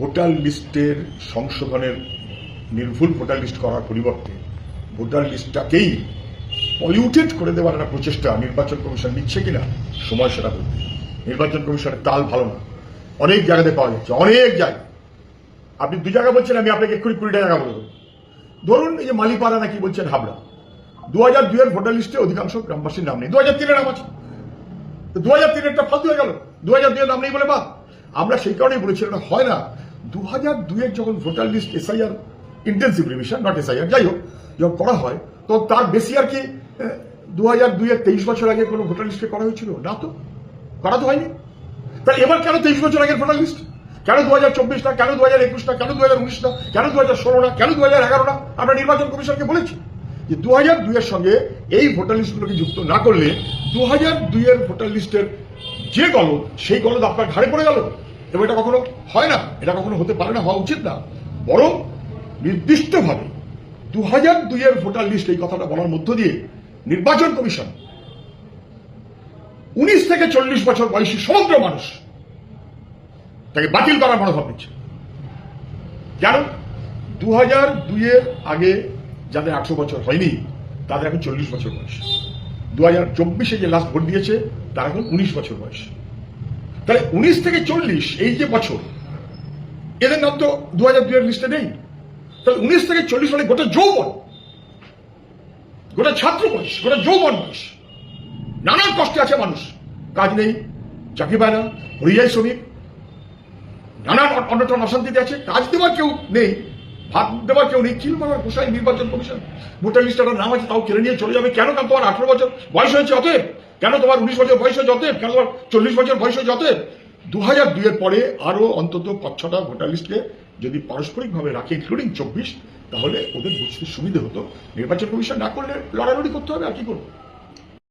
Voter লিস্টের সংশোধনের নির্ভুল ভোটার লিস্ট করার পরিবর্তে ভোটার লিস্টটাকেই পলিউটেড করে দেওয়ার একটা প্রচেষ্টা নির্বাচন কমিশন নিচ্ছে কিনা, সময় সেটা বলবে। নির্বাচন কমিশনের তাল ভালো না। অনেক জায়গাতে পাওয়া যাচ্ছে, অনেক জায়গায় আপনি দু জায়গা বলছেন, আমি আপনাকে এক্ষুনি কুড়িটা জায়গা বলে দেবো। ধরুন এই যে মালিপাড়া নাকি বলছেন হাবড়া। দু হাজার দুইয়ের ভোটার লিস্টে অধিকাংশ গ্রামবাসীর নাম নেই। দু হাজার তিনের নাম আছে। দু হাজার তিনেরটা ফালতু হয়ে গেল। দু হাজার দুইয়ের নাম নেই বলে বাদ। আমরা সেই কারণেই বলেছি, এটা হয় না। দু হাজার দুইয়ের যখন voter list SIR intensive revision not SIR যাই হোক, যখন করা হয়, তো তার বেশি আর কি দু হাজার দুইয়ের তেইশ বছর আগে কোনো ভোটার লিস্টে করা হয়েছিল? না তো। করা তো হয়নি। তাহলে এবার কেন তেইশ বছর আগের ভোটার লিস্ট কেন দু হাজার চব্বিশ না? কেন দু হাজার একুশ না? কেন দু হাজার উনিশ না? কেন দু হাজার ষোলো না? কেন দু হাজার এগারো না? আমরা নির্বাচন কমিশনকে বলেছি যে দু হাজার দুইয়ের সঙ্গে এই ভোটার লিস্টগুলোকে যুক্ত না করলে দু হাজার দুইয়ের ভোটার লিস্টের যে গলদ, সেই গলদ আপনার ঘাড়ে পড়ে গেল। এবং এটা কখনো হয় না। এটা কখনো হতে পারে না, হওয়া উচিত না। বরং নির্দিষ্টভাবে দু হাজার দুইয়ের ভোটার লিস্ট এই কথাটা বলার মধ্য দিয়ে নির্বাচন কমিশন উনিশ থেকে চল্লিশ বছর বয়সী সমগ্র মানুষ তাকে বাতিল করার মনোভাব নিচ্ছে। কেন? দু হাজার দুইয়ের আগে যাদের আঠারো বছর হয়নি, তাদের এখন চল্লিশ বছর বয়স। দু হাজার চব্বিশে যে লাস্ট ভোট দিয়েছে, তার এখন উনিশ বছর বয়স। তাহলে উনিশ থেকে চল্লিশ, এই যে বছর, এদের নাম তো দু হাজার দুইয়ের লিস্টে নেই। তাহলে উনিশ থেকে চল্লিশ মানে গোটা যৌবন, গোটা ছাত্র বয়স, গোটা যৌবন বয়স। নানান কষ্টে আছে মানুষ, কাজ নেই, চাকরি পায় না পরিযায়ী শ্রমিক। নানান অন্যতম অশান্তিতে আছে, কাজ দেওয়ার কেউ নেই ভাত দেওয়ার কেউ নেই কিল মারার পোষায় নির্বাচন কমিশন, ভোটার লিস্টে নাম আছে, তাও কেড়ে নিয়ে চলে যাবে। কেন? কারণ তোমার আঠারো বছর বয়স হয়েছে, অতএব কেন তোমার উনিশ বছর বয়স হয়েছে কেন তোমার চল্লিশ বছর বয়স হয়েছে অতএব দু হাজার দুইয়ের পরে আরও অন্তত পাঁচ ছটা ভোটার লিস্টকে যদি পারস্পরিকভাবে রাখে ইনক্লুডিং চব্বিশ, তাহলে ওদের বুঝতে সুবিধে হতো। নির্বাচন কমিশন না করলে লড়ালড়ি করতে হবে, আর কি করব?